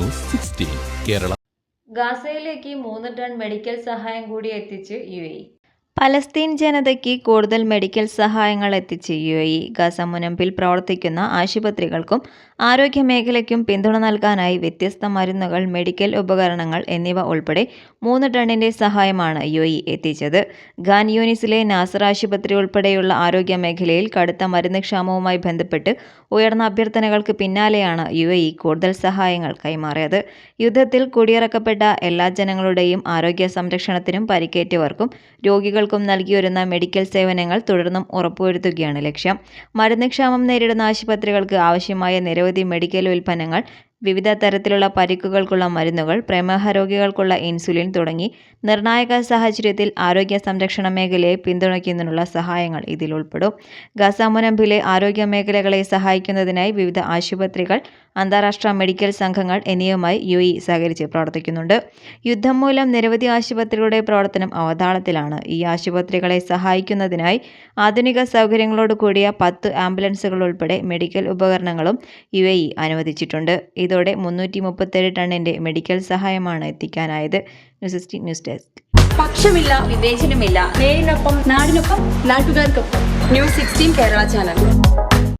News sixteen Kerala. ഗാസയിലേക്ക് മൂന്ന് ton medical സഹായം കൂടി എത്തിച്ച് യു പലസ്തീൻ ജനതയ്ക്ക് കൂടുതൽ മെഡിക്കൽ സഹായങ്ങൾ എത്തിച്ച് യു എ ഗസ മുനമ്പിൽ പ്രവർത്തിക്കുന്ന ആശുപത്രികൾക്കും ആരോഗ്യ മേഖലയ്ക്കും പിന്തുണ നൽകാനായി വ്യത്യസ്ത മരുന്നുകൾ മെഡിക്കൽ ഉപകരണങ്ങൾ എന്നിവ ഉൾപ്പെടെ മൂന്ന് ടണ്ണിന്റെ സഹായമാണ് യു ഇ എത്തിച്ചത്. ഖാൻ യൂനിസിലെ നാസർ ആശുപത്രി ഉൾപ്പെടെയുള്ള ആരോഗ്യ മേഖലയിൽ കടുത്ത മരുന്ന് ക്ഷാമവുമായി ബന്ധപ്പെട്ട് ഉയർന്ന അഭ്യർത്ഥനകൾക്ക് പിന്നാലെയാണ് യു എ കൂടുതൽ സഹായങ്ങൾ കൈമാറിയത്. യുദ്ധത്തിൽ കുടിയിറക്കപ്പെട്ട എല്ലാ ജനങ്ങളുടെയും ആരോഗ്യ സംരക്ഷണത്തിനും പരിക്കേറ്റവർക്കും രോഗികൾക്കും നൽകിവരുന്ന മെഡിക്കൽ സേവനങ്ങൾ തുടർന്നും ഉറപ്പുവരുത്തുകയാണ് ലക്ഷ്യം. മരുന്ന് ക്ഷാമം നേരിടുന്ന ആശുപത്രികൾക്ക് ആവശ്യമായ നിരവധി മെഡിക്കൽ ഉൽപ്പന്നങ്ങൾ വിവിധ തരത്തിലുള്ള പരിക്കുകൾക്കുള്ള മരുന്നുകൾ പ്രമേഹ രോഗികൾക്കുള്ള ഇൻസുലിൻ തുടങ്ങി നിർണായക സാഹചര്യത്തിൽ ആരോഗ്യ സംരക്ഷണ മേഖലയെ പിന്തുണയ്ക്കുന്നതിനുള്ള സഹായങ്ങൾ ഇതിൽ ഉൾപ്പെടും. ഗസ ആരോഗ്യ മേഖലകളെ സഹായിക്കുന്നതിനായി വിവിധ ആശുപത്രികൾ അന്താരാഷ്ട്ര മെഡിക്കൽ സംഘങ്ങൾ എന്നിവയുമായി യു ഇ സഹകരിച്ച് പ്രവർത്തിക്കുന്നുണ്ട്. യുദ്ധം മൂലം നിരവധി ആശുപത്രികളുടെ പ്രവർത്തനം അവതാളത്തിലാണ്. ഈ ആശുപത്രികളെ സഹായിക്കുന്നതിനായി ആധുനിക സൗകര്യങ്ങളോട് കൂടിയ പത്ത് ആംബുലൻസുകൾ ഉൾപ്പെടെ മെഡിക്കൽ ഉപകരണങ്ങളും യു എ ഇ അനുവദിച്ചിട്ടുണ്ട്. ഇതോടെ മുന്നൂറ്റി മുപ്പത്തേഴ് ടണ്ണിന്റെ മെഡിക്കൽ സഹായമാണ് എത്തിക്കാനായത്. News news desk. പക്ഷമില്ല വിവേചനമില്ല. നേരിനൊപ്പം നാടിനൊപ്പം നാട്ടുകാർക്കൊപ്പം. News sixteen Kerala channel.